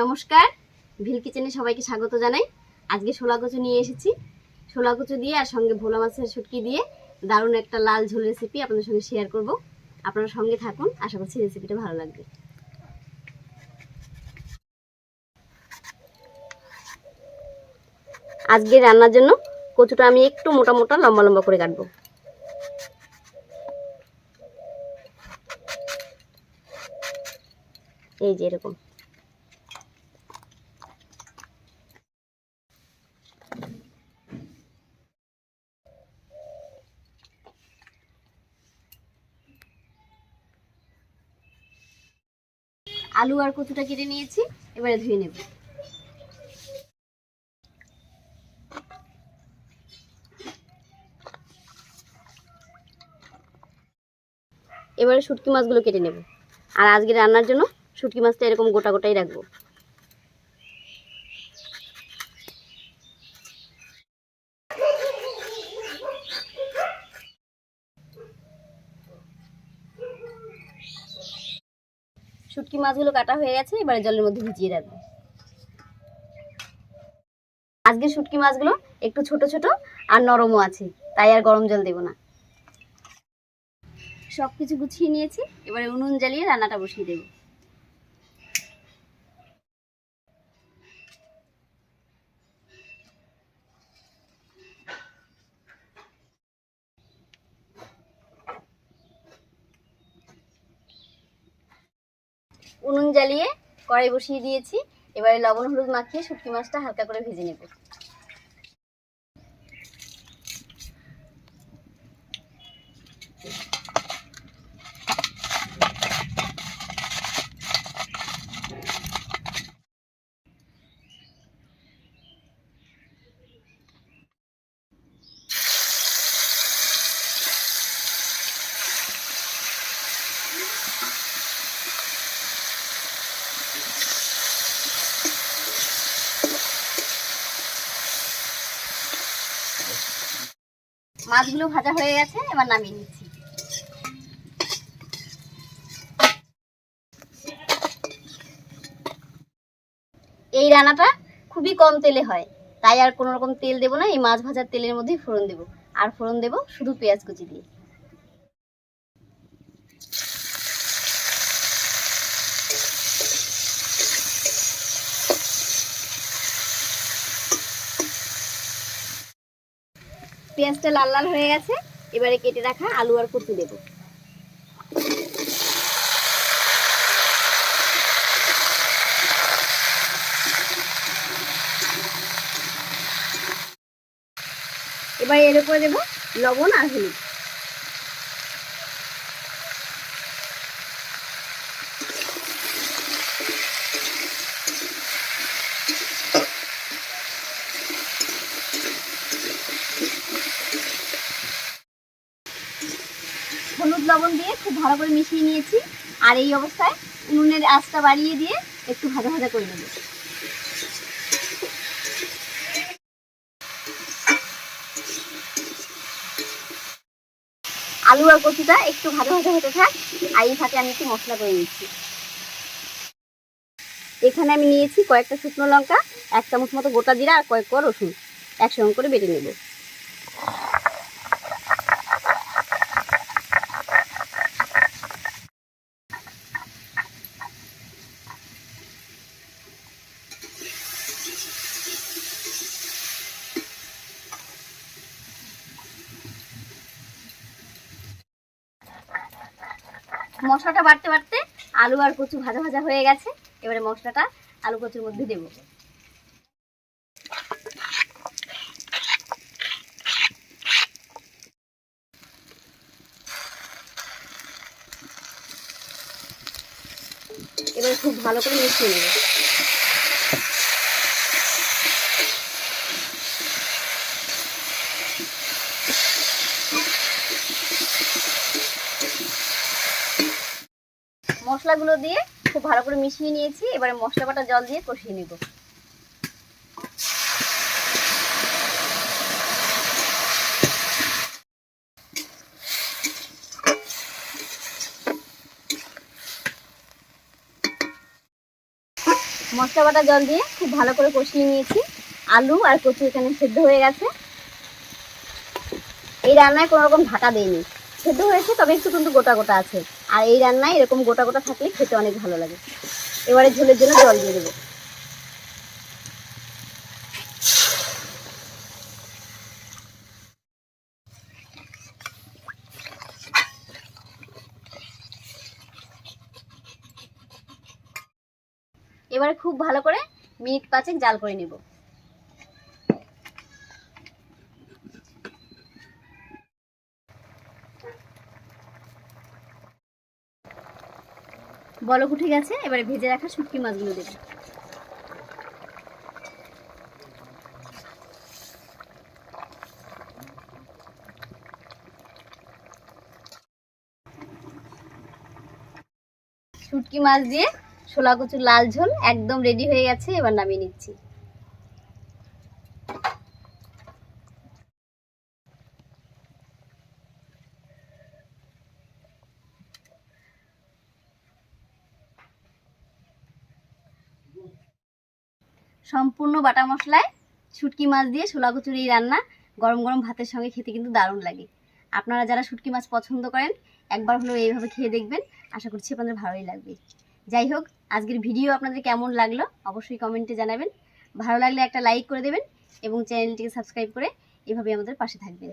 নমস্কার। ভিল কিচেনে সবাইকে স্বাগত জানাই। আজকে শোলা কচু নিয়ে এসেছি। শোলা কচু দিয়ে আর সঙ্গে ভোলা মাছের শুটকি দিয়ে দারুণ একটা লাল ঝোল রেসিপি আপনাদের সঙ্গে শেয়ার করব। আপনারা সঙ্গে থাকুন। আশা করছি রেসিপিটা ভালো লাগবে। আজকে রান্নার জন্য কচুটা আমি একটু মোটা মোটা, লম্বা লম্বা করে কাটবো। এই যে এরকম। আলু আর কচুটা কেটে নিয়েছি, এবারে ধুয়ে নেব। এবারে শুটকি মাছগুলো কেটে নেব। আর আজকে রান্নার জন্য শুটকি মাছটা এরকম গোটা গোটাই রাখব। শুটকি মাছগুলো কাটা হয়ে গেছে, এবারে জলের মধ্যে ভিজিয়ে রাখব। আজকে শুটকি মাছগুলো একটু ছোট ছোট আর নরমও আছে, তাই আর গরম জল দেব না। সব কিছু গুছিয়ে নিয়েছি, এবারে উনুন জ্বালিয়ে রান্নাটা বসিয়ে দেবো। উনুন জ্বালিয়ে কড়াই বসিয়ে দিয়েছি। এবারে লবণ হলুদ মাখিয়ে শুটকি মাছটা হালকা করে ভেজে নেব। মাছগুলো ভাজা হয়ে গেছে, এবার নামিয়ে নিচ্ছি। এই রান্নাটা খুবই কম তেলে হয়, তাই আর কোনো রকম তেল দেবো না, এই মাছ ভাজার তেলের মধ্যেই ফোড়ন দেবো। আর ফোড়ন দেবো শুধু পেঁয়াজ কুচি দিয়ে। পেঁয়াজটা লাল লাল হয়ে গেছে, এবারে কেটে রাখা আলু আর কচু দেব। এবার এর উপরে দেবো লবণ আর হলুদ হলুদ লবণ দিয়ে খুব ভালো করে মিশিয়ে নিয়েছি। আর এই অবস্থায় উনুনের আঁচটা বাড়িয়ে দিয়ে একটু ভাজা ভাজা করে নেব। আলু আর কচুটা একটু ভাজা ভাজা হতে থাক, আর এই ফাঁকে আমি একটু মশলা করে নিচ্ছি। এখানে আমি নিয়েছি কয়েকটা শুকনো লঙ্কা, এক চামচ মতো গোটা জিরা আর কয়েক কোয়া রসুন। একসঙ্গে করে বেটে নেব। মশলাটা বাড়তে বাড়তে আলু আর কচু ভাজা ভাজা হয়ে গেছে। এবারে মশলাটা আলু কচুর মধ্যে দেব। এবারে খুব ভালো করে মিশিয়ে নেব। মশলাগুলো দিয়ে খুব ভালো করে মিশিয়ে নিয়েছি। এবারে মশলা বাটা জল দিয়ে কষিয়ে নেব। মশলা বাটা জল দিয়ে খুব ভালো করে কষিয়ে নিয়েছি। আলু আর কচু এখানে সেদ্ধ হয়ে গেছে। এই রান্নায় কোনো রকম ঢাকা দেয়নি সেদ্ধ হয়েছে, তবে একটু কিন্তু গোটা গোটা আছে। আর এই রান্নায় এরকম গোটা গোটা থাকলে খেতে অনেক ভালো লাগে। এবারে ঝোলের জন্য জল দিয়ে দেবো। এবারে খুব ভালো করে মিনিট পাঁচেক জাল করে নেব। বলক উঠে গেছে, এবারে ভেজে রাখা শুটকি মাছগুলো দেবে। শুটকি মাছ দিয়ে ছোলা কচুর লাল ঝোল একদম রেডি হয়ে গেছে, এবার নামিয়ে নিচ্ছি। সম্পূর্ণ বাটা মশলায় শুটকি মাছ দিয়ে ছোলা কচুরি এই রান্না, গরম গরম ভাতের সঙ্গে খেতে কিন্তু দারুণ লাগে। আপনারা যারা শুটকি মাছ পছন্দ করেন, একবার হলেও এইভাবে খেয়ে দেখবেন। আশা করছি আপনাদের ভালোই লাগবে। যাই হোক, আজকের ভিডিও আপনাদের কেমন লাগল অবশ্যই কমেন্টে জানাবেন। ভালো লাগলে একটা লাইক করে দেবেন এবং চ্যানেলটিকে সাবস্ক্রাইব করে এভাবে আমাদের পাশে থাকবেন।